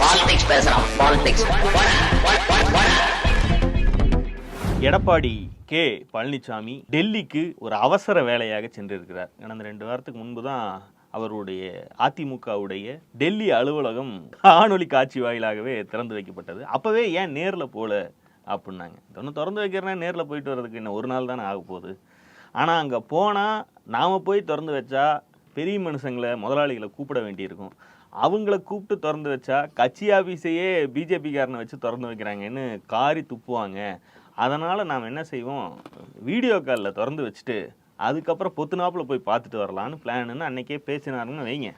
Politics பேசுறான் politics Edappadi K. Palaniswami டெல்லிக்கு ஒரு அவசர வேலையாக சென்றிருக்கிறார். கடந்த ரெண்டு வாரத்துக்கு முன்பு தான் அவருடைய அதிமுகவுடைய டெல்லி அலுவலகம் காணொலி காட்சி வாயிலாகவே திறந்து வைக்கப்பட்டது. அப்போவே ஏன் நேரில் போல அப்படின்னாங்க. இன்னும் திறந்து வைக்கிறேன்னா நேரில் போயிட்டு வர்றதுக்கு இன்னும் ஒரு நாள் தானே ஆக போகுது. ஆனால் அங்கே போனால் நாம் போய் திறந்து வச்சா பெரிய மனுஷங்களை முதலாளிகளை கூப்பிட வேண்டியிருக்கும். அவங்கள கூப்பிட்டு திறந்து வச்சா கட்சி ஆஃபீஸையே பிஜேபிக்காரனை வச்சு திறந்து வைக்கிறாங்கன்னு காரி துப்புவாங்க. அதனால் நாம் என்ன செய்வோம்? வீடியோ காலில் திறந்து வச்சுட்டு அதுக்கப்புறம் பொத்துனாப்பில் போய் பார்த்துட்டு வரலான்னு பிளான்னு அன்றைக்கே பேசினாருன்னு வைங்க.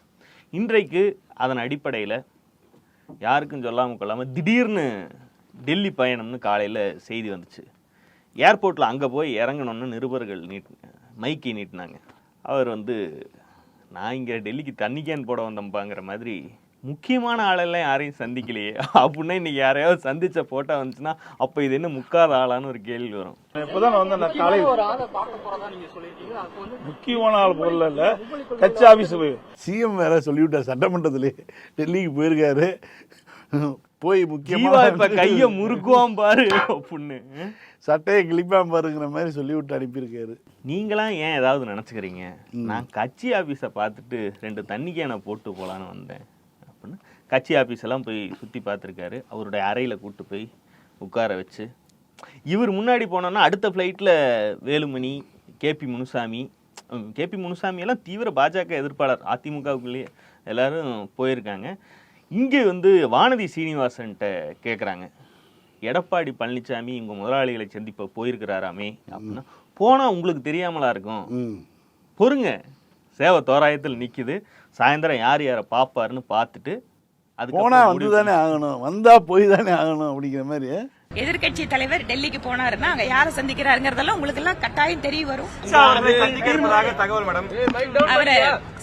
இன்றைக்கு அதன் அடிப்படையில் யாருக்கும் சொல்லாமல் கொள்ளாமல் திடீர்னு டெல்லி பயணம்னு காலையில் செய்தி வந்துச்சு. ஏர்போர்ட்டில் அங்கே போய் இறங்கணும்னு நிருபர்கள் நீட் மைக்கை நீட்டினாங்க. அவர் வந்து நான் இங்கே டெல்லிக்கு தண்ணி கேன் போட வந்தேன்பாங்கிற மாதிரி முக்கியமான ஆளெல்லாம் யாரையும் சந்திக்கலையே. அப்படின்னா இன்னைக்கு யாரையாவது சந்திச்ச போட்டோ வந்துச்சுன்னா அப்போ இது என்ன முக்காத ஆளான்னு ஒரு கேள்வி வரும். இப்பதான் நான் வந்தேன் காலை முக்கியமான ஆள் பொருள் இல்ல. கட்சி ஆபீஸ் போய் சிஎம் வேற சொல்லிவிட்டார் சட்டமன்றத்திலே. டெல்லிக்கு போயிருக்காரு. போய் முக்கியமா இப்ப கைய முறுக்குவான் பாரு அப்படின்னு. சட்டையை கிளிப்பான் பாருங்கிற மாதிரி சொல்லிவிட்டு அனுப்பியிருக்காரு. நீங்களாம் ஏன் ஏதாவது நினச்சிக்கிறீங்க? நான் கட்சி ஆஃபீஸை பார்த்துட்டு ரெண்டு தண்ணி கேனை போட்டு போகலான்னு வந்தேன். அப்படின்னு கட்சி ஆஃபீஸ் எல்லாம் போய் சுற்றி பார்த்துருக்காரு. அவருடைய அறையில் கூட்டு போய் உட்கார வச்சு இவர் முன்னாடி போனோன்னா அடுத்த ஃப்ளைட்டில் Velumani K P Munusamy K P Munusamy எல்லாம் தீவிர பாஜக எதிர்ப்பாளர். அதிமுகவுக்குள்ளேயே எல்லாரும் போயிருக்காங்க. இங்கே வந்து வானதி சீனிவாசன்ட்ட கேட்குறாங்க எடப்பாடி பழனிசாமி உங்க முதலாளிகளை சந்திப்ப போயிருக்கிறாராமே அப்படின்னா போனா உங்களுக்கு தெரியாமலா இருக்கும். பொறுங்க. சேவை தோராயத்தில் நிக்குது. சாயந்தரம் யார் யாரை பார்ப்பாருன்னு பார்த்துட்டு போனா அதுக்கப்புறம் வந்து தானே ஆகணும். வந்தா போய் தானே ஆகணும் அப்படிங்கிற மாதிரி. எதிர்க்கட்சி தலைவர் டெல்லிக்கு போனாருன்னா அங்க யாரை சந்திக்கிறாருங்கிறதெல்லாம் உங்களுக்கு எல்லாம் கட்டாயம் தெரிய வரும். அவரை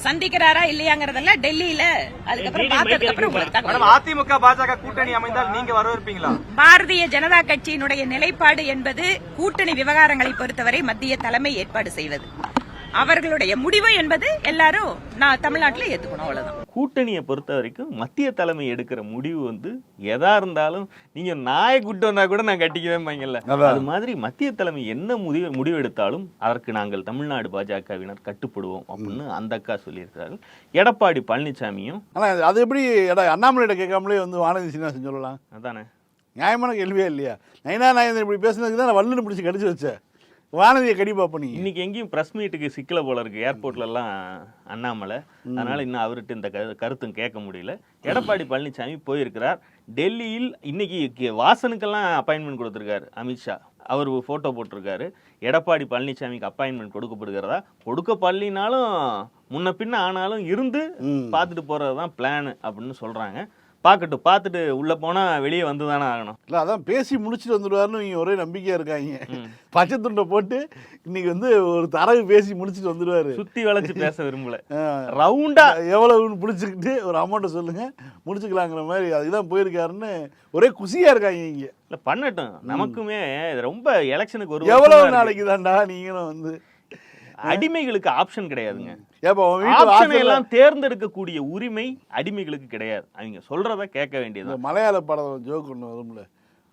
சந்திக்கிறாரா இல்லையாங்கிறதெல்லாம் டெல்லியில அதுக்கப்புறம் பார்த்ததுக்கு அப்புறம் உங்களுக்கு தகவல் அதிமுக பாஜக கூட்டணி அமைந்தால் நீங்க வரவேற்பீங்களா பாரதிய ஜனதா கட்சியினுடைய நிலைப்பாடு என்பது கூட்டணி விவகாரங்களை பொறுத்தவரை மத்திய தலைமை ஏற்பாடு செய்வது. அவர்களுடைய முடிவு என்பது எல்லாரும் நான் தமிழ்நாட்டில் ஏத்துக்கணும் அவ்வளவுதான். கூட்டணியை பொறுத்த வரைக்கும் மத்திய தலைமை எடுக்கிற முடிவு வந்து எதா இருந்தாலும் நீங்க நாயை கூட்டு வந்தா கூட நான் கட்டிக்குவேன் பாங்கல்ல அதான். அது மாதிரி மத்திய தலைமை என்ன முடிவு முடிவெடுத்தாலும் அதற்கு நாங்கள் தமிழ்நாடு பாஜகவினர் கட்டுப்படுவோம் அப்படின்னு அந்த அக்கா சொல்லியிருக்கிறார்கள். எடப்பாடி பழனிசாமியும் ஆனா அது எப்படி எடா அண்ணாமலையிட்ட கேட்காமலே வந்து வானதி சீனிவாசன் சொல்லலாம்? அதானே. நியாயமான கேள்வியே இல்லையா? நயனா நாயந்தன் இப்படி பேசுனதுக்கு தான் வல்லுன்னு பிடிச்சி கடிச்சு வச்ச வானதியை கடி பாப்ப நீ. இன்னைக்கு எங்கேயும் பிரஸ் மீட்டுக்கு சிக்கல போல இருக்கு. ஏர்போர்ட்ல எல்லாம் அண்ணாமலை அதனால இன்னும் அவர்கிட்ட இந்த கரு- கருத்தும் கேட்க முடியல. எடப்பாடி பழனிசாமி போயிருக்கிறார். டெல்லியில் இன்னைக்கு வாசனுக்கெல்லாம் அப்பாயின்மெண்ட் கொடுத்திருக்காரு அமித்ஷா அவர் போட்டோ போட்டிருக்காரு. எடப்பாடி பழனிசாமிக்கு அப்பாயின்மெண்ட் கொடுக்கப்படுகிறதா? கொடுக்கப்படலினாலும் முன்ன பின்ன ஆனாலும் இருந்து. பார்த்துட்டு போறது தான் பிளான் அப்படின்னு சொல்றாங்க. பார்க்கட்டும் பார்த்துட்டு உள்ள போனா வெளியே வந்து தானே ஆகணும். இல்ல அதான் பேசி முடிச்சுட்டு வந்துடுவாருன்னு இவங்க ஒரே நம்பிக்கையா இருக்காங்க. பச்சை துண்டை போட்டு இன்னைக்கு வந்து ஒரு தரவு பேசி முடிச்சுட்டு வந்துடுவாரு. சுத்தி வளைச்சு பேச விரும்பல. ஆ. ரவுண்டா. எவ்வளவுன்னு பிடிச்சிக்கிட்டு ஒரு அமௌண்ட்டை சொல்லுங்க. முடிச்சுக்கலாங்கிற மாதிரி அதுதான் போயிருக்காருன்னு ஒரே குசியா இருக்காங்க இங்க. இல்ல பண்ணட்டும். நமக்குமே ரொம்ப எலெக்ஷனுக்கு ஒரு இருக்கு. நாளைக்கு தான்டா நீங்களும் வந்து அடிமைகளுக்கு ஆப்ஷன் கிடையாதுங்க. ஆப்ஷனை எல்லாம் தேர்ந்தெடுக்கக்கூடிய உரிமை அடிமைகளுக்கு கிடையாது. அவங்க சொல்றத கேட்க வேண்டியது மலையாள படம் ஜோக் ஒன்று வரும்ல.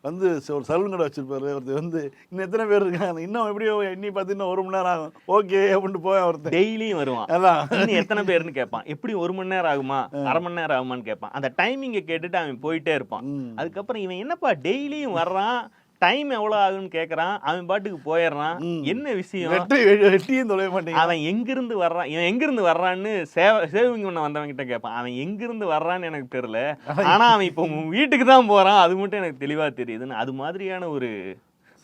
வந்து ஒரு சலூன் கடை வச்சிருப்பாரு ஒருத்தர் வந்து இன்னும் எத்தனை பேர் இருக்காங்க? இன்னும் எப்படியோ எண்ணி பார்த்து இன்னும் ஒரு மணி நேரம் ஆகும். ஓகே அப்படின்ட்டு போய் ஒருத்தன் டெய்லியும் வருவான். அதான். இன்னும் எத்தனை பேர்னு கேட்பான். எப்படி ஒரு மணி நேரம் ஆகுமா? அரை மணி நேரம் ஆகுமான்னு கேட்பான். அந்த டைமிங்கை கேட்டுட்டு அவன் போயிட்டே இருப்பான். அதுக்கப்புறம் இவன் என்னப்பா டெய்லியும் வர்றான்? டைம் எவ்வளவு ஆகுன்னு கேக்குறான் அவன் பாட்டுக்கு போயிடுறான். என்ன விஷயம்? வெட்டி வெ- வெட்டியும் தொலைய மாட்டேங்க அவன் எங்கிருந்து வர்றான்? இவன் எங்கிருந்து வர்றான்னு சேவ சேவிங் பண்ண வந்தவன் கிட்ட கேட்பான். அவன் எங்கிருந்து வர்றான்னு எனக்கு தெரியல. ஆனா அவன் இப்போ உன் வீட்டுக்கு தான் போறான். அது மட்டும் எனக்கு தெளிவா தெரியுதுன்னு. அது மாதிரியான ஒரு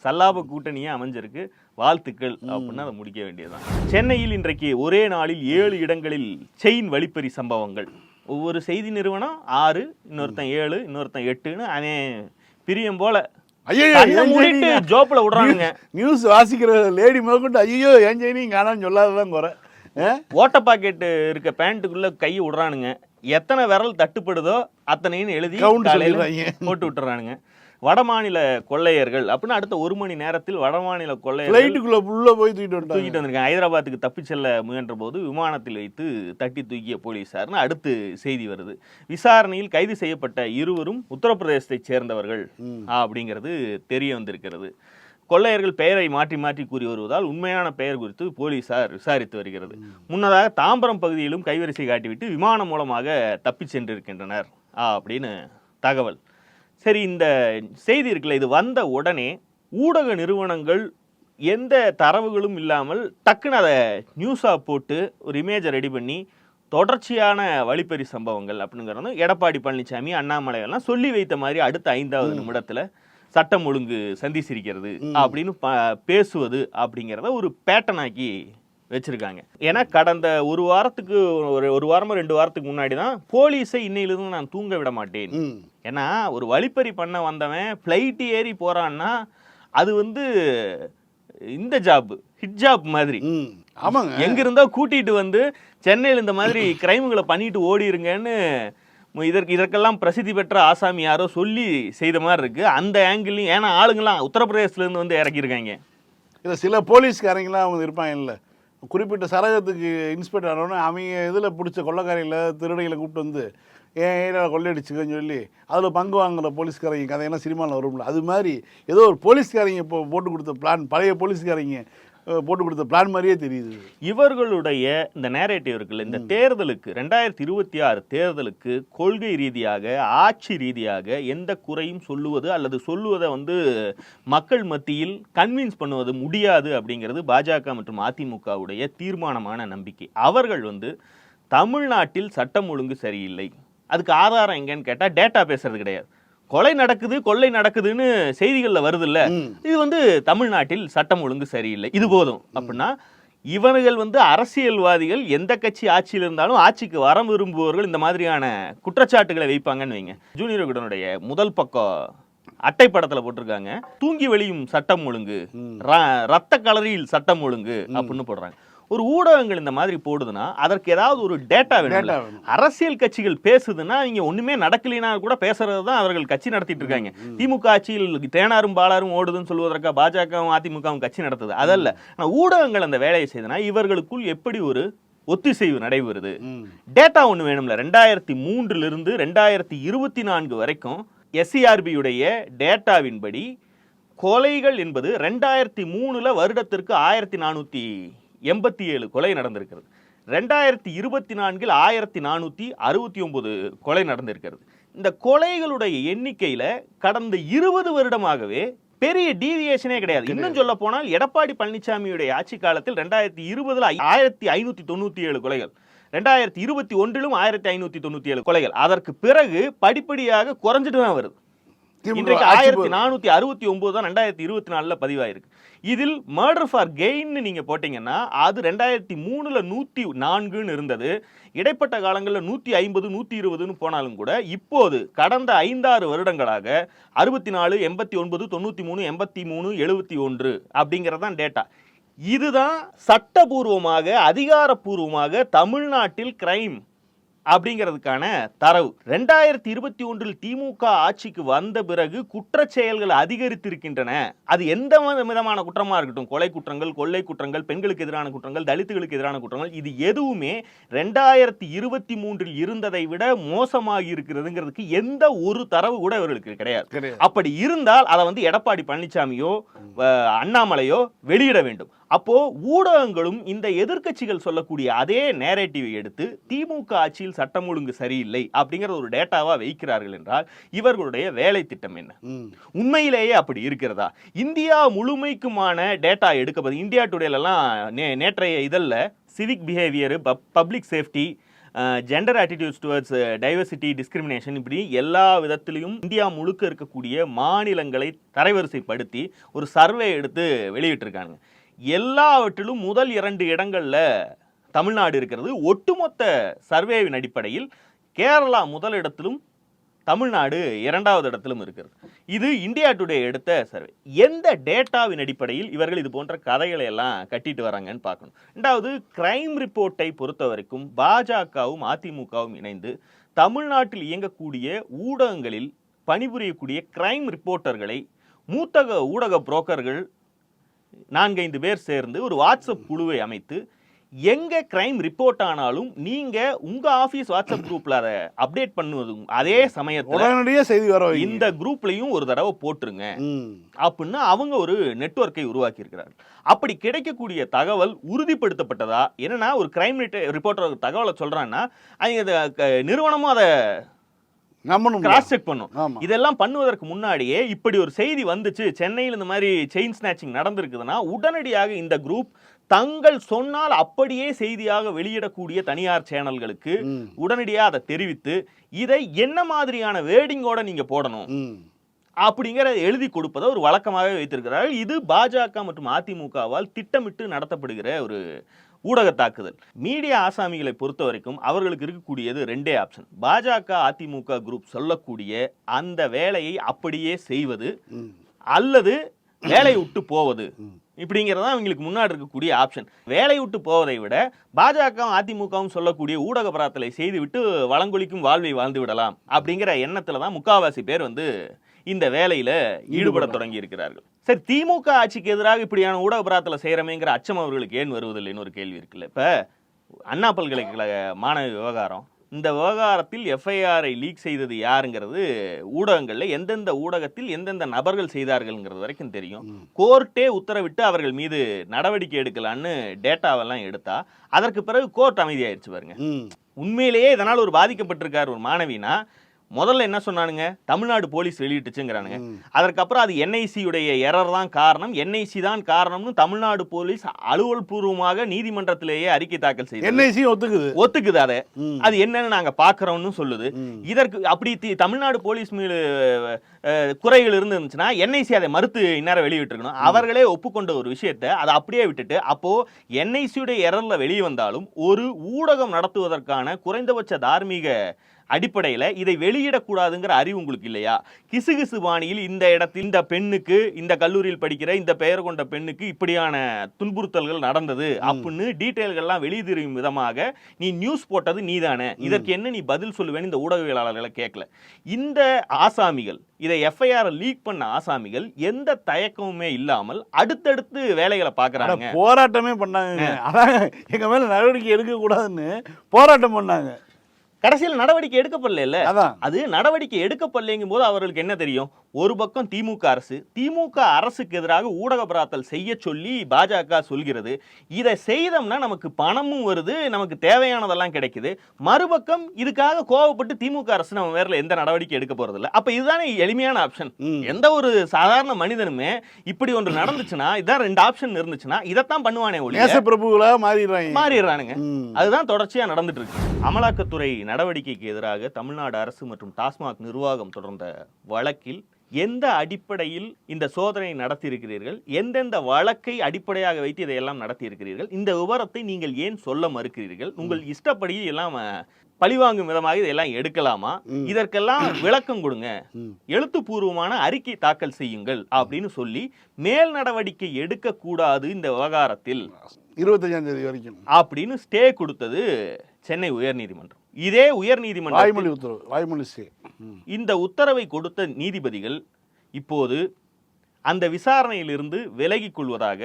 சல்லாப கூட்டணியே அமைஞ்சிருக்கு. வாழ்த்துக்கள் அப்படின்னு அதை முடிக்க வேண்டியதுதான். சென்னையில் இன்றைக்கு ஒரே நாளில் ஏழு இடங்களில் செயின் வழிப்பறி சம்பவங்கள். ஒவ்வொரு செய்தி நிறுவனம் ஆறு இன்னொருத்தன் ஏழு இன்னொருத்தன் எட்டுன்னு அவன் பிரியம் போல ஐயோ ஜோப்ல விடுறானுங்க. நியூஸ் வாசிக்கிற லேடி முதற்கொண்டு ஐயோ ஏன் செய்யணும் காணான்னு சொல்லாததான் குறை? ஓட்ட பாக்கெட்டு இருக்க பேண்ட்டுக்குள்ள கையை விடுறானுங்க. எத்தனை விரல் தட்டுப்படுதோ அத்தனைன்னு எழுதி. போட்டு விட்டுறானுங்க. வடமாநில கொள்ளையர்கள் அப்படின்னு அடுத்த ஒரு மணி நேரத்தில் வடமாநில கொள்ளையர்கள் ஃப்ளைட்டுக்குள்ள உள்ள போய் தூக்கிட்டு தூக்கிட்டு வந்திருக்காங்க. ஹைதராபாத்துக்கு தப்பிச் செல்ல முயன்ற போது விமானத்தில் வைத்து தட்டி தூக்கிய போலீசார்னு அடுத்து செய்தி வருது. விசாரணையில் கைது செய்யப்பட்ட இருவரும் உத்தரப்பிரதேசத்தைச் சேர்ந்தவர்கள் அப்படிங்கிறது தெரிய வந்திருக்கிறது. கொள்ளையர்கள் பெயரை மாற்றி மாற்றி கூறி வருவதால் உண்மையான பெயர் குறித்து போலீசார் விசாரித்து வருகிறது. முன்னதாக தாம்பரம் பகுதியிலும் கைவரிசை காட்டிவிட்டு விமானம் மூலமாக தப்பிச் சென்றிருக்கின்றனர். அப்படின்னு தகவல். சரி இந்த செய்தி இருக்குல்ல இது வந்த உடனே ஊடக நிறுவனங்கள் எந்த தரவுகளும் இல்லாமல் டக்குன்னு அதை நியூஸாக போட்டு ஒரு இமேஜை ரெடி பண்ணி தொடர்ச்சியான வழிப்பறி சம்பவங்கள் அப்படிங்கிறது எடப்பாடி பழனிசாமி அண்ணாமலை எல்லாம் சொல்லி வைத்த மாதிரி அடுத்த ஐந்தாவது நிமிடத்துல சட்டம் ஒழுங்கு சந்திச்சிருக்கிறது அப்படின்னு ப- பேசுவது அப்படிங்கிறத ஒரு பேட்டர்ன் ஆக்கி வச்சிருக்காங்க. ஏன்னா கடந்த ஒரு வாரத்துக்கு ஒரு ஒரு வாரமோ ரெண்டு வாரத்துக்கு முன்னாடி தான் போலீஸை இன்னையிலிருந்து நான் தூங்க விட மாட்டேன். ஏன்னா ஒரு வழிப்பறி பண்ண வந்தவன் ஃப்ளைட் ஏறி போறான்னா அது வந்து இந்த ஜாப் ஹிட் ஜாப் மாதிரி. ஆமாங்க. எங்க இருந்தா கூட்டிட்டு வந்து சென்னையில் இந்த மாதிரி கிரைம்களை பண்ணிட்டு ஓடிருங்கன்னு இதற்கு இதற்கெல்லாம் பிரசித்தி பெற்ற ஆசாமி யாரோ சொல்லி செய்த மாதிரி இருக்கு. அந்த ஆங்கிள்லையும் ஏன்னா ஆளுங்கெல்லாம் உத்தரப்பிரதேசத்துல இருந்து வந்து இறக்கியிருக்காங்க. இல்லை சில போலீஸ்காரங்களாம் அவங்க இருப்பாங்க இல்லை. குறிப்பிட்ட சரகத்துக்கு இன்ஸ்பெக்டர் ஆனோடனே அவங்க இதில் பிடிச்ச கொள்ளைக்காரிகளை திருடைகளை கூப்பிட்டு வந்து ஏன் ஏரியாவில் கொள்ளையடிச்சுக்கன்னு சொல்லி அதில் பங்கு வாங்குற போலீஸ்காரங்க கதையெல்லாம் சினிமாவில் வரும்ல அது மாதிரி ஏதோ ஒரு போலீஸ்காரங்க இப்போ போட்டு கொடுத்த பிளான் பழைய போலீஸ்காரங்க போட்டு கொடுத்த பிளான் மாதிரியே தெரியுது. இவர்களுடைய இந்த நேரேட்டிவ் இருக்குல்ல இந்த தேர்தலுக்கு ரெண்டாயிரத்தி இருபத்தி ஆறு தேர்தலுக்கு கொள்கை ரீதியாக ஆட்சி ரீதியாக எந்த குறையும் சொல்லுவது அல்லது சொல்லுவதை வந்து மக்கள் மத்தியில் கன்வின்ஸ் பண்ணுவது முடியாது அப்படிங்கிறது பாஜக மற்றும் அதிமுகவுடைய தீர்மானமான நம்பிக்கை. அவர்கள் வந்து தமிழ்நாட்டில் சட்டம் ஒழுங்கு சரியில்லை. அதுக்கு ஆதாரம் எங்கன்னு கேட்டா டேட்டா பேசுறது கிடையாது. கொலை நடக்குது கொள்ளை நடக்குதுன்னு செய்திகள்ல வருதுல்ல. இது வந்து தமிழ்நாட்டில் சட்டம் ஒழுங்கு சரியில்லை. இது போதும். அப்படின்னா இவர்கள் வந்து அரசியல்வாதிகள் எந்த கட்சி ஆட்சியில் இருந்தாலும் ஆட்சிக்கு வர விரும்புபவர்கள் இந்த மாதிரியான குற்றச்சாட்டுகளை வைப்பாங்கன்னு வைங்க. ஜூனியர் விகடனுடைய முதல் பக்கம் அட்டை படத்துல போட்டிருக்காங்க. தூங்கி வெளியும் சட்டம் ஒழுங்கு. ரத்த கலரியில் சட்டம் ஒழுங்கு அப்படின்னு போடுறாங்க. ஒரு ஊடகங்கள் இந்த மாதிரி போடுதுன்னா அதற்கு ஏதாவது ஒரு டேட்டா வேணும். அரசியல் கட்சிகள் பேசுதுன்னா இங்க ஒண்ணுமே நடக்கலைன்னா கூட பேசுறது தான் அவர்கள் கட்சி நடத்திட்டு இருக்காங்க. திமுக ஆட்சியில் தேனாரும் பாலாரும் ஓடுதுன்னு சொல்வதற்கா பாஜகவும் அதிமுகவும் கட்சி நடத்துது. அதல்ல ஆனா ஊடகங்கள் அந்த வேலையை செய்தனா இவர்களுக்குள் எப்படி ஒரு ஒத்திசைவு நடைபெறுது? டேட்டா ஒன்று வேணும்ல. ரெண்டாயிரத்தி மூன்றுல இருந்து ரெண்டாயிரத்தி இருபத்தி நான்கு வரைக்கும் எஸ்சிஆர்பியுடைய டேட்டாவின்படி கொலைகள் என்பது ரெண்டாயிரத்தி மூணுல வருடத்திற்கு ஆயிரத்தி நானூத்தி எண்பத்தி ஏழு கொலை நடந்திருக்கிறது. ரெண்டாயிரத்தி இருபத்தி நான்கில் ஆயிரத்தி நானூத்தி அறுபத்தி ஒன்பது கொலை நடந்திருக்கிறது. இந்த கொலைகளுடைய எண்ணிக்கையில கடந்த இருபது வருடமாகவே பெரிய டீவியேஷனே கிடையாது. இன்னும் சொல்ல போனால் எடப்பாடி பழனிசாமியுடைய ஆட்சி காலத்தில் ரெண்டாயிரத்தி இருபதுல ஆயிரத்தி ஐநூத்தி தொண்ணூத்தி ஏழு கொலைகள். ரெண்டாயிரத்தி இருபத்தி ஒன்றிலும் ஆயிரத்தி ஐநூத்தி தொண்ணூத்தி ஏழு கொலைகள். அதற்கு பிறகு படிப்படியாக குறைஞ்சிட்டு தான் வருது. இன்றைக்கு ஆயிரத்தி நானூத்தி அறுபத்தி ஒன்பது தான் ரெண்டாயிரத்தி இருபத்தி நாலுல பதிவாயிருக்கு. இதில் மர்டர் ஃபார் கெயின் நீங்க போட்டீங்கன்னா அது ரெண்டாயிரத்தி மூணுல நூத்தி நான்குன்னு இருந்தது. இடைப்பட்ட காலங்களில் நூத்தி ஐம்பது நூத்தி இருபதுன்னு போனாலும் கூட இப்போது கடந்த ஐந்தாறு வருடங்களாக அறுபத்தி நாலு எண்பத்தி ஒன்பது தொண்ணூத்தி மூணு எண்பத்தி மூணு எழுபத்தி ஒன்று அப்படிங்கறதான் டேட்டா இதுதான் சட்டபூர்வமாக அதிகாரப்பூர்வமாக தமிழ்நாட்டில் கிரைம் அப்படிங்கிறதுக்கான தரவு. ரெண்டாயிரத்தி இருபத்தி ஒன்றில் திமுக ஆட்சிக்கு வந்த பிறகு குற்றச் செயல்கள் அதிகரித்திருக்கின்றன. அது எந்த வித- விதமான குற்றமா இருக்கட்டும்? கொலை குற்றங்கள் கொள்ளை குற்றங்கள் பெண்களுக்கு எதிரான குற்றங்கள் தலித்துகளுக்கு எதிரான குற்றங்கள் இது எதுவுமே ரெண்டாயிரத்தி இருபத்தி மூன்றில் இருந்ததை விட மோசமாகி இருக்கிறதுங்கிறதுக்கு எந்த ஒரு தரவு கூட இவர்களுக்கு கிடையாது. அப்படி இருந்தால் அதை வந்து எடப்பாடி பழனிசாமியோ அண்ணாமலையோ வெளியிட வேண்டும். அப்போ ஊடகங்களும் இந்த எதிர்க்கட்சிகள் சொல்லக்கூடிய அதே நேரேட்டிவை எடுத்து திமுக ஆட்சியில் சட்டம் ஒழுங்கு சரியில்லை அப்படிங்கிற ஒரு டேட்டாவா வைக்கிறார்கள் என்றால் இவர்களுடைய வேலை திட்டம் என்ன? உண்மையிலேயே அப்படி இருக்கிறதா? இந்தியா முழுமைக்குமான டேட்டா எடுக்கப்பது இந்தியா டுடேலலாம் நே நேற்றைய இதழில் civic behaviour public safety gender attitudes towards diversity discrimination இப்படி எல்லா விதத்திலையும் இந்தியா முழுக்க இருக்கக்கூடிய மாநிலங்களை தரைவரிசைப்படுத்தி ஒரு சர்வே எடுத்து வெளியிட்டிருக்காங்க. எல்லாவற்றிலும் முதல் இரண்டு இடங்களில் தமிழ்நாடு இருக்கிறது. ஒட்டுமொத்த சர்வேவின் அடிப்படையில் கேரளா முதல் இடத்திலும் தமிழ்நாடு இரண்டாவது இடத்திலும் இருக்கிறது. இது இந்தியா டுடே எடுத்த சர்வே. எந்த டேட்டாவின் அடிப்படையில் இவர்கள் இது போன்ற கதைகளை எல்லாம் கட்டிட்டு வராங்கன்னு பார்க்கணும். ரெண்டாவது கிரைம் ரிப்போர்ட்டை பொறுத்த வரைக்கும் பாஜகவும் அதிமுகவும் இணைந்து தமிழ்நாட்டில் இயங்கக்கூடிய ஊடகங்களில் பணிபுரியக்கூடிய கிரைம் ரிப்போர்ட்டர்களை மூத்தக ஊடக புரோக்கர்கள் நான்கைந்து பேர் சேர்ந்து ஒரு வாட்ஸ்அப் குழுவை அமைத்து எங்க கிரைம் ரிப்போர்ட் ஆனாலும் நீங்க உங்க ஆபீஸ் வாட்ஸ்அப் குரூப்ல அதை அப்டேட் பண்ணுவதும் அதே சமயத்துல செய்தி வர. இந்த குரூப்லயும் ஒரு தடவை போட்டுருங்க. அப்படின்னு அவங்க ஒரு நெட்வொர்க்கை உருவாக்கி இருக்கிறார்கள் அப்படி கிடைக்கக்கூடிய தகவல் உறுதிப்படுத்தப்பட்டதா? என்னன்னா ஒரு கிரைம் ரிப்போர்ட்டர் தகவலை அதை க- நிறுவனமும் அதை நம்பணும் கிராஸ் செக் பண்ணும். இதெல்லாம் பண்ணுவதற்கு முன்னாடியே இப்படி ஒரு செய்தி வந்துச்சு சென்னையில் இந்த மாதிரி செயின் ஸ்நாச்சிங் நடந்திருக்குதுன்னா உடனடியாக இந்த குரூப் தங்கள் சொன்னால் அப்படியே செய்தியாக வெளியிடக்கூடிய தனியார் சேனல்களுக்கு. உடனடியாக அதை தெரிவித்து இதை என்ன மாதிரியான வேர்டிங்கோட நீங்க போடணும்? அப்படிங்கிற எழுதி கொடுப்பதை ஒரு வழக்கமாகவே வைத்திருக்கிறார்கள். இது பாஜக மற்றும் அதிமுகவால் திட்டமிட்டு நடத்தப்படுகிற ஒரு ஊடக தாக்குதல் மீடியா ஆசாமிகளை பொறுத்த வரைக்கும் அவர்களுக்கு இருக்கக்கூடியது ரெண்டே ஆப்ஷன். பாஜக அதிமுக குரூப் சொல்லக்கூடிய அந்த வேலையை அப்படியே செய்வது அல்லது வேலையை விட்டு போவது. இப்படிங்கிறது தான் அவங்களுக்கு முன்னாடி இருக்கக்கூடிய ஆப்ஷன். வேலையை விட்டு போவதை விட பாஜகவும் அதிமுகவும் சொல்லக்கூடிய ஊடக பராத்தலை செய்துவிட்டு வளங்கொலிக்கும் வாழ்வை வாழ்ந்து விடலாம் அப்படிங்கிற எண்ணத்துல தான் முக்காவாசி பேர் வந்து இந்த வேலையில ஈடுபட தொடங்கி இருக்கிறார்கள் சரி திமுக ஆட்சிக்கு எதிராக இப்படியான ஊடக பராத்தலை செய்யறமேங்கிற அச்சம் அவர்களுக்கு ஏன் வருவதில்லைன்னு ஒரு கேள்வி இருக்குல்ல. இப்ப அண்ணா பல்கலைக்கழக மாணவி விவகாரம் இந்த விவகாரத்தில் எஃப்ஐஆரை லீக் செய்தது யாருங்கிறது ஊடகங்கள்ல எந்தெந்த ஊடகத்தில் எந்தெந்த நபர்கள் செய்தார்கள்ங்கிறது வரைக்கும் தெரியும். கோர்ட்டே உத்தரவிட்டு அவர்கள் மீது நடவடிக்கை எடுக்கலான்னு டேட்டாவெல்லாம் எடுத்தா அதற்கு பிறகு கோர்ட் அமைதியாயிருச்சு பாருங்க. உண்மையிலேயே இதனால் ஒரு பாதிக்கப்பட்டிருக்கார் ஒரு மாணவினா முதல்ல என்ன சொன்னானுங்க? தமிழ்நாடு போலீஸ் வெளியிட்டுச்சுங்கிறானுங்க. அதற்கப்புறம் அது என்ஐசி உடைய எரர் தான் காரணம். என்ஐசி தான் காரணம்னு தமிழ்நாடு போலீஸ் அலுவல் பூர்வமாக நீதிமன்றத்திலேயே அறிக்கை தாக்கல் செய்தது. என்ஐசி ஒத்துக்குது. ஒத்துக்குது அதை. அது என்னன்னு நாங்க பாக்குறோம்னு சொல்லுது. இதற்கு அப்படி தமிழ்நாடு போலீஸ் மீது குறைகள் இருந்துச்சுன்னா என்ஐசி அதை மறுத்து இந்நேரம் வெளியிட்டிருக்கணும். அவர்களே ஒப்புக்கொண்ட ஒரு விஷயத்தை அதை அப்படியே விட்டுட்டு அப்போ என்ஐசியுடைய எரர்ல வெளியே வந்தாலும் ஒரு ஊடகம் நடத்துவதற்கான குறைந்தபட்ச தார்மீக அடிப்படையில இதை வெளியிடக்கூடாதுங்கிற அறிவு உங்களுக்கு இல்லையா? கிசுகிசு பாணியில் இந்த இடத்தில் இந்த பெண்ணுக்கு இந்த கல்லூரியில் படிக்கிற இந்த பெயர் கொண்ட பெண்ணுக்கு இப்படியான துன்புறுத்தல்கள் நடந்தது அப்படின்னு டீட்டெயில்கள்லாம் வெளியிடும் விதமாக நீ நியூஸ் போட்டது நீதானே. இதற்கு என்ன நீ பதில் சொல்லுவேன்னு இந்த ஊடகவியலாளர்களை கேட்கல. இந்த ஆசாமிகள் இதை எஃப்ஐஆர் லீக் பண்ண ஆசாமிகள் எந்த தயக்கமுமே இல்லாமல் அடுத்தடுத்து வேலைகளை அட, பாக்குறாங்க போராட்டமே பண்ணாங்க. அதான் எங்க மேல நடவடிக்கை எடுக்க கூடாதுன்னு போராட்டம் பண்ணாங்க. கடைசியில் நடவடிக்கை எடுக்கப்படல அது நடவடிக்கை எடுக்கப்படலைங்கும் போது அவர்களுக்கு என்ன தெரியும்? ஒரு பக்கம் திமுக அரசு திமுக அரசுக்கு எதிராக ஊடக பராத்தல் செய்ய சொல்லி பாஜக சொல்கிறது. இதை செய்தோம்னா நமக்கு பணமும் வருது நமக்கு தேவையானதெல்லாம் கிடைக்குது. மறுபக்கம் இதுக்காக கோவப்பட்டு திமுக அரசு நம்ம வேற எந்த நடவடிக்கை எடுக்க போறது இல்ல அப்ப இதுதானே எளிமையான ஆப்ஷன். எந்த ஒரு சாதாரண மனிதனுமே இப்படி ஒன்று நடந்துச்சுன்னா இதான் ரெண்டு ஆப்ஷன் இருந்துச்சுன்னா இதைத்தான் பண்ணுவானே ஒழிய நேச பிரபுகளாக மாறிடுறாங்க. மாறிடுறானுங்க. அதுதான் தொடர்ச்சியா நடந்துட்டு இருக்கு அமலாக்கத்துறை நடவடிக்கைக்கு எதிராக தமிழ்நாடு அரசு மற்றும் டாஸ்மாக் நிர்வாகம் தொடர்ந்த வழக்கில் எந்த அடிப்படையில் இந்த சோதனை நடத்தியிருக்கிறீர்கள்? எந்தெந்த வழக்கை அடிப்படையாக வைத்து இதையெல்லாம் நடத்தியிருக்கிறீர்கள்? இந்த விவரத்தை நீங்கள் ஏன் சொல்ல மறுக்கிறீர்கள்? உங்கள் இஷ்டப்படி எல்லாம் பழிவாங்கும் விதமாக இதெல்லாம் எடுக்கலாமா? இதற்கெல்லாம் விளக்கம் கொடுங்க. எழுத்துப்பூர்வமான அறிக்கை தாக்கல் செய்யுங்கள் அப்படின்னு சொல்லி மேல் நடவடிக்கை எடுக்கக்கூடாது இந்த விவகாரத்தில். இருபத்தஞ்சாம் தேதி வரைக்கும். அப்படின்னு ஸ்டே கொடுத்தது சென்னை உயர்நீதிமன்றம். இதே வாய்மொழி உத்தரவு வாய்மொழி ம். இந்த உத்தரவை கொடுத்த நீதிபதிகள் இப்போது அந்த விசாரணையிலிருந்து விலகிக் கொள்வதாக.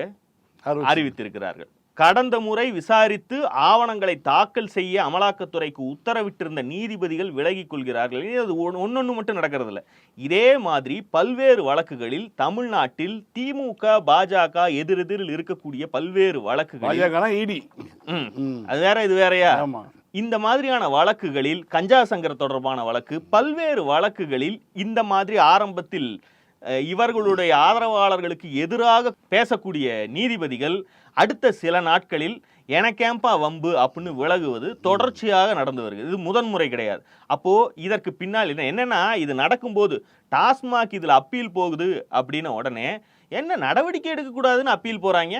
அறிவித்திருக்கிறார்கள் கடந்த முறை விசாரித்து ஆவணங்களை தாக்கல் செய்ய அமலாக்கத்துறைக்கு உத்தரவிட்டிருந்த நீதிபதிகள் விலகிக் கொள்கிறார்கள் இது ஒன்னொன்னு மட்டும் நடக்கிறது இல்ல இதே மாதிரி பல்வேறு வழக்குகளில் தமிழ்நாட்டில் திமுக பாஜக எதிரெதிரில் இருக்கக்கூடிய பல்வேறு. ம். அது வேற இது வேறயா இந்த மாதிரியான வழக்குகளில் கஞ்சா சங்கர் தொடர்பான வழக்கு பல்வேறு வழக்குகளில் இந்த மாதிரி ஆரம்பத்தில் இவர்களுடைய ஆதரவாளர்களுக்கு எதிராக பேசக்கூடிய நீதிபதிகள் அடுத்த சில நாட்களில் எனக்கேம்பா வம்பு அப்படின்னு விலகுவது தொடர்ச்சியாக நடந்து வருகிறது. இது முதன்முறை கிடையாது. அப்போது இதற்கு பின்னால் என்ன என்னென்னா இது நடக்கும்போது டாஸ்மாக் இதில் அப்பீல் போகுது அப்படின்ன உடனே என்ன நடவடிக்கை எடுக்கக்கூடாதுன்னு அப்பீல் போறாங்க?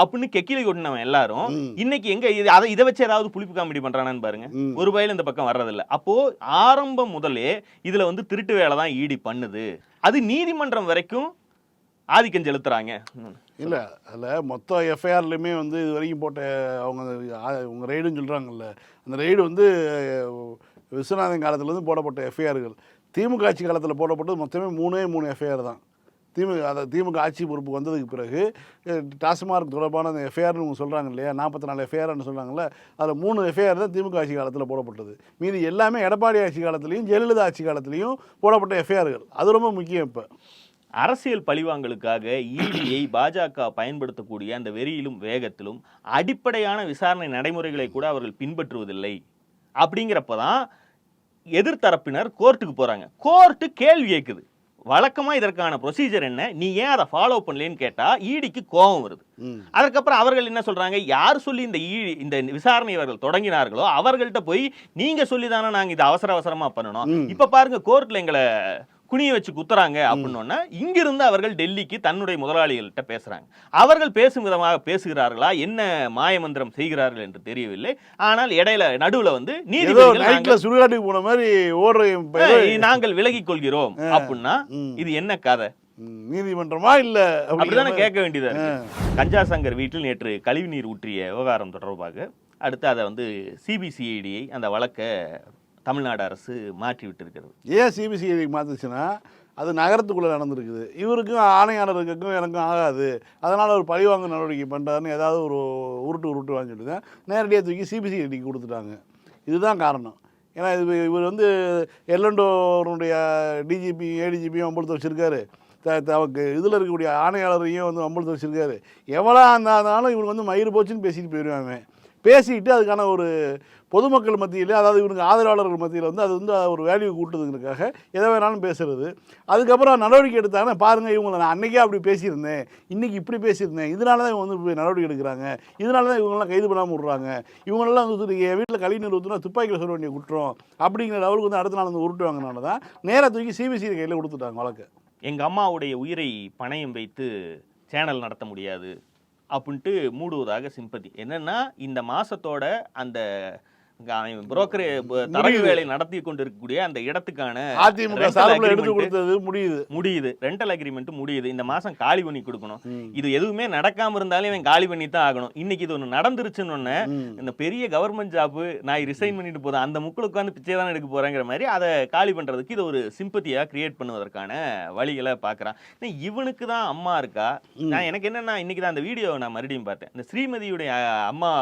அப்படின்னு கெக்கிலி கொட்டினவன் எல்லாரும். இன்னைக்கு எங்க இது அதை இதை வச்சு ஏதாவது புளிப்பு காமெடி பண்றானான்னு பாருங்க. ஒரு பயில இந்த பக்கம் வர்றதில்ல. அப்போ ஆரம்பம் முதலே இதுல வந்து திருட்டு வேலை தான் ஈடி பண்ணுது. அது நீதிமன்றம் வரைக்கும் ஆதிக்கம் செலுத்துறாங்க. இல்ல அதுல மொத்த எஃப்ஐஆர்லையுமே வந்து இது வரைக்கும் போட்ட அவங்க உங்க ரெய்டுன்னு சொல்றாங்கல்ல. அந்த ரெய்டு வந்து விஸ்வநாதன் காலத்துல இருந்து போடப்பட்ட எஃப்ஐஆர்கள் திமுக ஆட்சி காலத்தில் போடப்பட்டது மொத்தமே மூணே மூணு எஃப்ஐஆர் தான். திமுக அதை திமுக ஆட்சி பொறுப்பு வந்ததுக்கு பிறகு டாஸ்மார்க் தொடர்பான அந்த எஃப்ஐஆர்னு இவங்க சொல்கிறாங்க இல்லையா? நாற்பத்தி நாலு எஃப்ஐஆர்னு சொல்கிறாங்கல்ல அதில் மூணு எஃப்ஐஆர் தான் திமுக ஆட்சி காலத்தில் போடப்பட்டது. மீதி எல்லாமே எடப்பாடி ஆட்சி காலத்துலேயும் ஜெயலலிதா ஆட்சி காலத்துலேயும் போடப்பட்ட எஃப்ஐஆர்கள் அது ரொம்ப முக்கியம் இப்போ. அரசியல் பழிவாங்கலுக்காக இடியை பாஜக பயன்படுத்தக்கூடிய அந்த வெறியிலும் வேகத்திலும் அடிப்படையான விசாரணை நடைமுறைகளை கூட அவர்கள் பின்பற்றுவதில்லை. அப்படிங்கிறப்ப தான் எதிர்த்தரப்பினர் கோர்ட்டுக்கு போகிறாங்க கோர்ட்டு கேள்வி கேட்குது வழக்கமா இதற்கான ப்ரொசீஜர் என்ன நீ ஏன் அதை ஃபாலோ பண்ணலன்னு கேட்டா ஈடிக்கு கோபம் வருது. அதுக்கப்புறம் அவர்கள் என்ன சொல்றாங்க யார் சொல்லி இந்த ஈ இந்த விசாரணை அவர்கள் தொடங்கினார்களோ அவர்கள்ட்ட போய் நீங்க சொல்லி தானே நாங்க இதை அவசர அவசரமா பண்ணணும். இப்ப பாருங்க கோர்ட்ல எங்களை குனிய வச்சு குத்துறாங்க அப்படின்னோன்னா இங்கிருந்து அவர்கள் டெல்லிக்கு தன்னுடைய முதலாளிகள்கிட்ட பேசுறாங்க. அவர்கள் பேசும் விதமாக பேசுகிறார்களா? என்ன மாயமந்திரம் செய்கிறார்கள் என்று தெரியவில்லை. ஆனால் இடையில நடுவுல வந்து நீதிபதிகள் சுடுகாட்டுக்கு போன மாதிரி ஓடுற இப்ப ஏதோ- "ஏய், நாங்கள் விலகிக் கொள்கிறோம் அப்படின்னா. இது என்ன கதை? நீதிமன்றமா இல்லை அப்படிதானே கேட்க வேண்டியதா கஞ்சா சங்கர் வீட்டில் நேற்று கழிவுநீர் ஊற்றிய விவகாரம் தொடர்பாக அடுத்து அதை வந்து சிபிசிஐடியை அந்த வழக்கை தமிழ்நாடு அரசு மாற்றி விட்டிருக்கிறது. ஏன் சிபிசிஐடி மாற்றுச்சுன்னா அது நகரத்துக்குள்ளே நடந்திருக்குது. இவருக்கும் ஆணையாளருக்கும் எனக்கும் ஆகாது. அதனால் ஒரு பழிவாங்க நடவடிக்கை பண்ணுறாருன்னு ஏதாவது ஒரு உருட்டு உருட்டு வாங்கிட்டு தான் நேரடியாக தூக்கி சிபிசிஐடிக்கு கொடுத்துட்டாங்க. இதுதான் காரணம். ஏன்னா இது இவர் வந்து எல்லண்டோருடைய டிஜிபி ஏடிஜிபியும் அம்பலத்தை வச்சுருக்காரு. த தவக்கு இதில் இருக்கக்கூடிய ஆணையாளரையும் வந்து அம்பலத்தை வச்சுருக்காரு. எவ்வளோ இருந்தாலும் இவனுக்கு வந்து மயிறு போச்சுன்னு பேசிட்டு போயிடுவாங்க பேசிக்கிட்டு அதுக்கான ஒரு பொதுமக்கள் மத்தியில் அதாவது இவனுக்கு ஆதரவாளர்கள் மத்தியில் வந்து அது வந்து ஒரு வேல்யூ கூட்டுறதுங்கிறதுக்காக எதை வேணாலும் பேசுறது. அதுக்கப்புறம் நடவடிக்கை எடுத்தாங்கன்னா பாருங்கள் இவங்களை நான் அன்றைக்கே அப்படி பேசியிருந்தேன். இன்றைக்கி இப்படி பேசியிருந்தேன். இதனால தான் இவங்க வந்து இப்போ நடவடிக்கை எடுக்கிறாங்க. இதனால தான் இவங்களாம் கைது பண்ணாமல் விட்றாங்க. இவங்களெல்லாம் வந்து என் வீட்டில் கழிவு ஊற்றுனா துப்பாக்கியில் சொல்ல வேண்டிய குற்றம். அப்படிங்கிற லெவலுக்கு வந்து அடுத்த நாள் வந்து உருட்டு வாங்கினால தான் நேராக தூக்கி சிபிசிஐ கையில் கொடுத்துட்டாங்க வழக்கு. எங்கள் அம்மாவுடைய உயிரை பணயம் வைத்து சேனல் நடத்த முடியாது. அப்படின்ட்டு மூடுவதாக சிம்பதி. என்னென்னா இந்த மாதத்தோட அந்த புரோக்கர் தரகு வேலை நடத்தி கொண்டிருக்கக்கூடிய அந்த இடத்துக்கான அதிமுக சார்பில் எடுத்து கொடுத்தது முடியுது. முடியுது. ரெண்டல் அக்ரிமெண்ட் முடியுது. இந்த மாசம் காலி பண்ணி கொடுக்கணும். இது எதுவுமே நடக்காம இருந்தாலும் இவன் காலி பண்ணி தான் ஆகணும். இன்னைக்கு இது ஒன்று நடந்துருச்சுன்னு. இந்த பெரிய கவர்மெண்ட் ஜாப் நான் ரிசைன் பண்ணிட்டு போறேன் அந்த முக்கில் உட்காந்து பிச்சை தான் எடுக்க போறேங்கிற மாதிரி அதை காலி பண்றதுக்கு இது ஒரு சிம்பத்தியா கிரியேட் பண்ணுவதற்கான வழிகளை பார்க்கறான். ஆனா இவனுக்கு தான் அம்மா இருக்கா? நான் எனக்கு என்னன்னா இன்னைக்கு தான் அந்த வீடியோ நான் மறுபடியும் பார்த்தேன். இந்த ஸ்ரீமதியுடைய அம்மா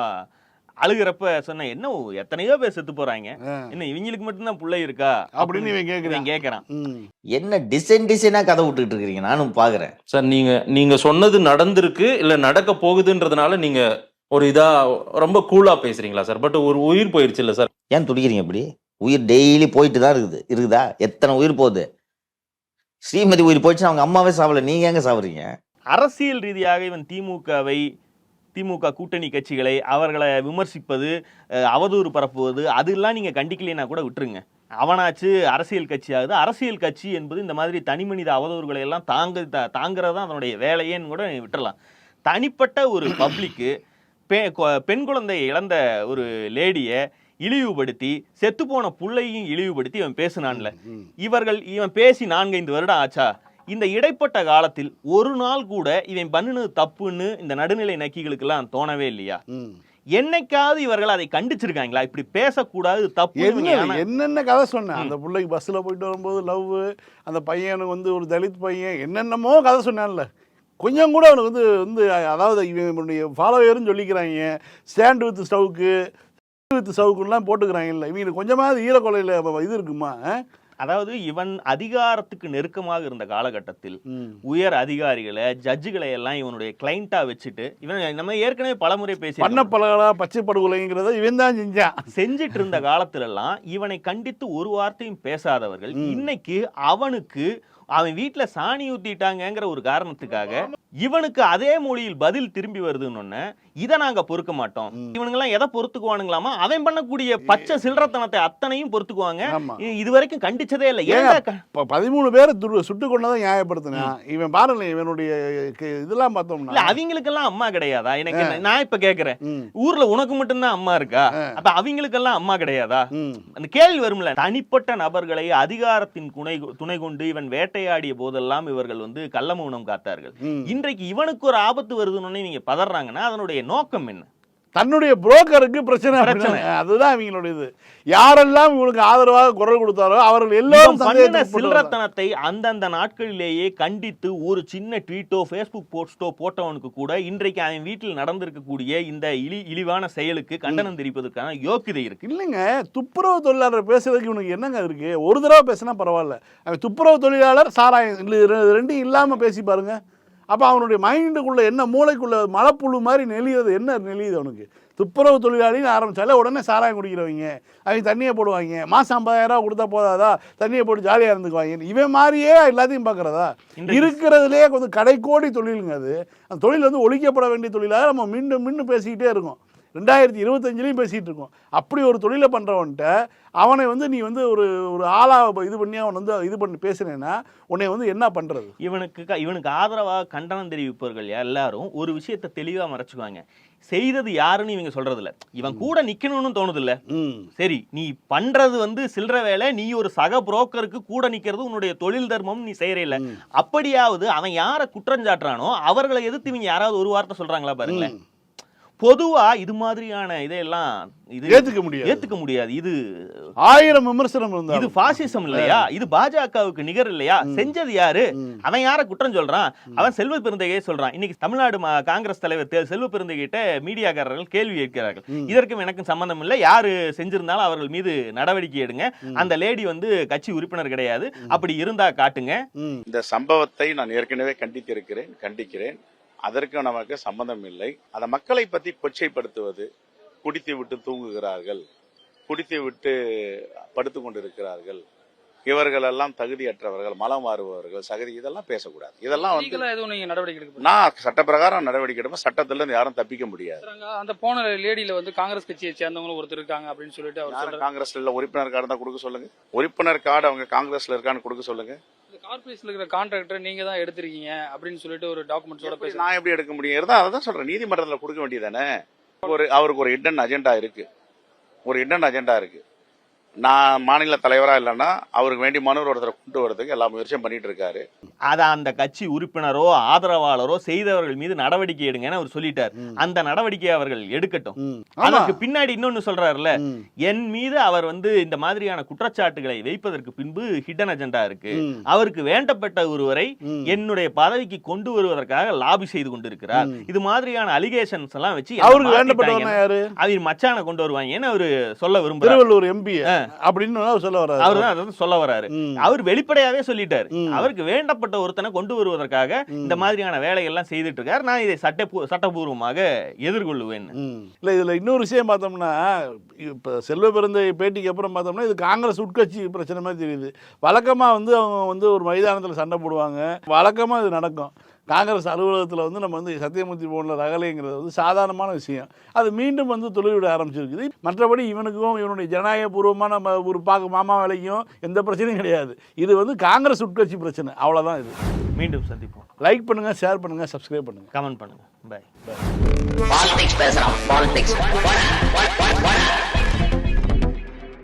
அழுகிறப்ப சொன்னேன் என்ன எத்தனையோ பேர் செத்து போறாங்க என்ன இவங்களுக்கு மட்டும்தான் பிள்ளை இருக்கா? அப்படின்னு இவன் கேட்குறான் கேட்கறான் என்ன டிசைன் டிசைனா கதை விட்டுட்டு இருக்கிறீங்க நானும் பாக்குறேன். சார் நீங்க நீங்க சொன்னது நடந்திருக்கு இல்ல நடக்க போகுதுன்றதுனால நீங்க ஒரு இதா ரொம்ப கூலா பேசுறீங்களா சார்? பட் ஒரு உயிர் போயிருச்சு இல்ல சார்? ஏன் துடிக்கிறீங்க இப்படி? உயிர் டெய்லி போயிட்டு தான் இருக்குது. இருக்குதா? எத்தனை உயிர் போகுது? ஸ்ரீமதி உயிர் போயிடுச்சுன்னா அவங்க அம்மாவே சாவல. நீங்க எங்க சாவறீங்க? அரசியல் ரீதியாக இவன் திமுகவை திமுக கூட்டணி கட்சிகளை அவர்களை விமர்சிப்பது அவதூறு பரப்புவது அதெல்லாம் நீங்க கண்டிக்கலைன்னா கூட விட்டுருங்க. அவனாச்சு அரசியல் கட்சியாகுது. அரசியல் கட்சி என்பது இந்த மாதிரி தனிமனித அவதூறுகளை எல்லாம் தாங்க தாங்கிறது தான் அதனுடைய வேலையேன்னு கூட நீ விட்டுறலாம். தனிப்பட்ட ஒரு பப்ளிக்கு பெ பெண் குழந்தையை இழந்த ஒரு லேடியை இழிவுபடுத்தி செத்துப்போன புள்ளையும் இழிவுபடுத்தி இவன் பேசினான்ல. இவர்கள் இவன் பேசி நான்கைந்து வருடம் ஆச்சா? இந்த இடைப்பட்ட காலத்தில் ஒரு நாள் கூட இவன் பண்ணினது தப்புன்னு இந்த நடுநிலை நக்கிகளுக்கெல்லாம் தோணவே இல்லையா? என்னைக்காவது இவர்கள் அதை கண்டிச்சிருக்காங்களா? இப்படி பேசக்கூடாது தப்பு என்ன என்னென்ன கதை சொன்னேன் அந்த பிள்ளைக்கு பஸ்ஸில் போயிட்டு வரும்போது லவ் அந்த பையனுக்கு வந்து ஒரு தலித் பையன் என்னென்னமோ கதை சொன்னான்ல. கொஞ்சம் கூட அவனுக்கு வந்து வந்து அதாவது இவனுடைய ஃபாலோயர்னு சொல்லிக்கிறாங்க. ஸ்டாண்ட் வித் ஸ்டவுக்கு வித் ஸ்டவுக்குலாம் போட்டுக்கிறாங்கல்ல. இவங்களுக்கு கொஞ்சமாவது ஈரக்கொலையில் இது இருக்குமா? அதாவது இவன் அதிகாரத்துக்கு நெருக்கமாக இருந்த காலகட்டத்தில் உயர் அதிகாரிகளை ஜட்ஜுகளை எல்லாம் இவனுடைய கிளைண்டா வச்சுட்டு இவன் நம்ம ஏற்கனவே பலமுறை பேசி பண்ண பலகலா பச்சை படுகொலைங்கிறத இவன் தான் செஞ்சான். செஞ்சிட்டு இருந்த காலத்துல எல்லாம் இவனை கண்டித்து ஒரு வார்த்தையும் பேசாதவர்கள் இன்னைக்கு அவனுக்கு அவன் வீட்டுல சாணி ஊத்திட்டாங்கங்கிற ஒரு காரணத்துக்காக இவனுக்கு அதே மொழியில் பதில் திரும்பி வருதுன்னு இதை நாங்க பொறுக்க மாட்டோம். இவனுங்கெல்லாம் எதை பொறுத்துக்குவானுங்களாமா? அவன் பண்ணக்கூடிய பச்சை சில்லறத்தனத்தை அத்தனையும் பொறுத்துக்குவாங்க. இது வரைக்கும் கண்டிச்சதே இல்லை. இப்போ பதிமூணு பேர் சுட்டு கொண்டதை நியாயப்படுத்தினான். இவன் பாருங்க இவனுடைய இதெல்லாம் இல்ல பார்த்தோம்னா அவங்களுக்கெல்லாம் அம்மா கிடையாதா? எனக்கு நான் இப்ப கேக்குறேன். ஊர்ல உனக்கு மட்டும்தான் அம்மா இருக்கா? அப்ப அவங்களுக்கெல்லாம் அம்மா கிடையாதா? அந்த கேள்வி வரும்ல தனிப்பட்ட நபர்களை அதிகாரத்தின் துணை துணை கொண்டு இவன் வேட்டையாடிய போதெல்லாம் இவர்கள் வந்து கள்ளமௌனம் காத்தார்கள். ம். இன்றைக்கு இவனுக்கு ஒரு ஆபத்து வருதுன்னு நீங்க பதறாங்கன்னா அதனுடைய நோக்கம் என்ன? தன்னுடைய புரோக்கருக்கு பிரச்சனை பிரச்சனை. அதுதான் இவங்களுடைய இது. யாரெல்லாம் இவங்களுக்கு ஆதரவாக குரல் கொடுத்தாரோ அவர்கள் எல்லோரும் இவன் பண்ணின. சில்லறத்தனத்தை அந்தந்த நாட்களிலேயே கண்டித்து ஒரு சின்ன ட்வீட்டோ ஃபேஸ்புக் போஸ்டோ போட்டவனுக்கு கூட இன்றைக்கு அவன் வீட்டில் நடந்திருக்கக்கூடிய இந்த இழி இழிவான செயலுக்கு கண்டனம் தெரிவிப்பதற்கான யோக்கியதை இருக்கு. இல்லைங்க துப்புரவு தொழிலாளர் பேசுறதுக்கு இவனுக்கு என்னங்க இருக்கு? ஒரு தடவை பேசினா பரவாயில்ல. அவன் துப்புரவு தொழிலாளர் சாராயம் ரெண்டும் இல்லாமல் பேசி பாருங்க. அப்போ அவனுடைய மைண்டுக்குள்ள என்ன மூளைக்குள்ள மலைப்புழு மாதிரி நெளியுது என்ன நெளியுது அவனுக்கு? துப்புரவு தொழிலாளின்னு ஆரம்பிச்சாலே உடனே சாராயம் குடிக்கிறவங்க அவங்க தண்ணியை போடுவாங்க மாதம் ஐம்பதாயிரம் ரூபா கொடுத்தா போதாதா? தண்ணியை போட்டு ஜாலியாக இருந்துக்குவாங்க. இவன் மாதிரியே எல்லாத்தையும் பார்க்குறதா? இருக்கிறதுலேயே கொஞ்சம் கடைக்கோடி தொழிலுங்க அது. அந்த தொழில் வந்து ஒழிக்கப்பட வேண்டிய தொழிலாக நம்ம மீண்டும் மீண்டும் பேசிக்கிட்டே இருக்கோம். ரெண்டாயிரத்தி இருபத்தஞ்சிலையும் பேசிகிட்டு இருக்கோம். அப்படி ஒரு தொழிலை பண்ணுறவன்ட்ட அவனை வந்து நீ வந்து ஒரு ஒரு ஆளாக இது பண்ணி அவன் வந்து இது பண்ணி பேசுனேன்னா உன்னை வந்து என்ன பண்ணுறது இவனுக்கு இவனுக்கு ஆதரவாக கண்டனம் தெரிவிப்பவர்கள் எல்லாரும் ஒரு விஷயத்தை தெளிவா மறைச்சுக்குவாங்க. செய்தது யாருன்னு இவங்க சொல்றது இல்ல இவன் கூட நிக்கணும்னு தோணுது இல்ல சரி நீ பண்றது வந்து சில்லற வேலை நீ ஒரு சக புரோக்கருக்கு கூட நிக்கிறது உன்னுடைய தொழில் தர்மம் நீ செய்யற இல்ல. அப்படியாவது அவன் யார குற்றஞ்சாட்டுறானோ அவர்களை எதிர்த்து இவங்க யாராவது ஒரு வார்த்தை சொல்றாங்களா பாருங்களேன். பொதுவா இது மாதிரியான இதையெல்லாம் இது ஏற்றுக்க முடியாது. ஏத்துக்க முடியாது. இது ஆயிரம் விமர்சனம் இது இருந்தாலும் பாசிசம் இல்லையா இது பாஜகவுக்கு நிகர் இல்லையா? செஞ்சது யாரு? அவன் யார குற்றம் சொல்றான்? அவன் செல்வ பெருந்தகையே சொல்றான். இன்னைக்கு தமிழ்நாடு காங்கிரஸ் தலைவர் செல்வ பெருந்தகிட்ட மீடியாக்காரர்கள் கேள்வி கேட்கிறார்கள். இதற்கும் எனக்கும் சம்பந்தம் இல்லை. யாரு செஞ்சிருந்தாலும் அவர்கள் மீது நடவடிக்கை எடுங்க. அந்த லேடி வந்து கட்சி உறுப்பினர் கிடையாது. அப்படி இருந்தா காட்டுங்க. இந்த சம்பவத்தை நான் ஏற்கனவே கண்டித்திருக்கிறேன் கண்டிக்கிறேன். அதற்கு நமக்கு சம்பந்தம் இல்லை. அந்த மக்களை பத்தி கொச்சைப்படுத்துவது குடித்து விட்டு தூங்குகிறார்கள். குடித்து விட்டு படுத்து கொண்டிருக்கிறார்கள். இவர்கள் எல்லாம் தகுதியற்றவர்கள் மலம் மாறுபவர்கள் சகதி இதெல்லாம் பேசக்கூடாது. இதெல்லாம் வந்து நடவடிக்கை எடுக்க நான் சட்டப்பிரகாரம் நடவடிக்கை எடுப்பேன். சட்டத்துல இருந்து யாரும் தப்பிக்க முடியாது. அந்த போன லேடியில வந்து காங்கிரஸ் கட்சியை சேர்ந்தவங்க ஒருத்தர் இருக்காங்க அப்படின்னு சொல்லிட்டு காங்கிரஸ்ல உறுப்பினர் கார்டு தான் கொடுக்க சொல்லுங்க. உறுப்பினர் கார்டு அவங்க காங்கிரஸ்ல இருக்கான்னு கொடுக்க சொல்லுங்க. கார்பரேஷன்ல இருக்கிற கான்ட்ராக்டர் நீங்க தான் எடுத்திருக்கீங்க அப்படின்னு சொல்லிட்டு ஒரு டாக்குமெண்ட்ஸோட பேசுறாங்க நான் எப்படி எடுக்க முடியும்? இருந்தா அதான் சொல்றேன். நீதிமன்றத்துல கொடுக்க வேண்டியதானே ஒரு அவருக்கு ஒரு இடன் அஜெண்டா இருக்கு. ஒரு இடன் அஜெண்டா இருக்கு. நான் மாநில தலைவரா இல்லைன்னா அவருக்கு வேண்டி மனு ஒருத்தரை கொண்டு வரதுக்கு எல்லா முயற்சியும் பண்ணிட்டு இருக்காரு. அத அந்த கட்சி உறுப்பினரோ ஆதரவாளரோ செய்தவர்கள் மீது நடவடிக்கை எடுங்கன்னு அவர் சொல்லிட்டார். அந்த நடவடிக்கையை அவர்கள் எடுக்கட்டும். அதற்கு பின்னாடி இன்னொன்னு சொல்றாருல்ல ம். என் மீது அவர் வந்து இந்த மாதிரியான குற்றச்சாட்டுகளை வைப்பதற்கு பின்பு ஹிடன் அஜெண்டா இருக்கு. அவருக்கு வேண்டப்பட்ட ஒருவரை. என்னுடைய பதவிக்கு கொண்டு வருவதற்காக லாபி செய்து கொண்டிருக்கிறார். இது மாதிரியான அலிகேஷன்ஸ் எல்லாம் வச்சு அவருக்கு வேண்டப்பட்டவனா யாரு? அவர் மச்சான கொண்டு வருவாங்கன்னு அவரு சொல்ல விரும்புறாரு. திருவள்ளூர் எம்பி அப்படின்னு சொல்ல வர்றாரு. அவர் தான் அதை வந்து சொல்ல வராரு ம். அவர் வெளிப்படையாவே சொல்லிட்டாரு. அவருக்கு வேண்டப்பட்ட ஒருத்தனை கொண்டு வருவதற்காக இந்த மாதிரியான வேலைகள்லாம் செய்துட்டு இருக்காரு நான் இதை சட்ட சட்டபூர்வமாக எதிர்கொள்ளுவேன். இல்ல இதுல இன்னொரு விஷயம் பார்த்தோம்னா இப்ப செல்வ பிறந்த பேட்டிக்கு அப்புறம் பார்த்தோம்னா இது காங்கிரஸ் உட்கட்சி பிரச்சனை மாதிரி தெரியுது. வழக்கமா வந்து அவங்க வந்து ஒரு மைதானத்துல சண்டை போடுவாங்க. வழக்கமா இது நடக்கும். காங்கிரஸ் அலுவலகத்தில் வந்து நம்ம வந்து சத்தியமூர்த்தி போனில் ரகலைங்கிறது வந்து சாதாரணமான விஷயம். அது மீண்டும் வந்து தொழில்விட ஆரம்பிச்சிருக்குது. மற்றபடி இவனுக்கும் இவனுடைய ஜனநாயக பூர்வமான ம- ஒரு பாக்கு மாமா வேலைக்கும் எந்த பிரச்சனையும் கிடையாது. இது வந்து காங்கிரஸ் உட்கட்சி பிரச்சனை. அவ்வளோதான் இது. மீண்டும் சந்திப்போம். லைக் பண்ணுங்க ஷேர் பண்ணுங்க சப்ஸ்கிரைப் பண்ணுங்க. கமெண்ட் பண்ணுங்க. பை பாலிடிக்ஸ் பேசுறான் பாலிடிக்ஸ்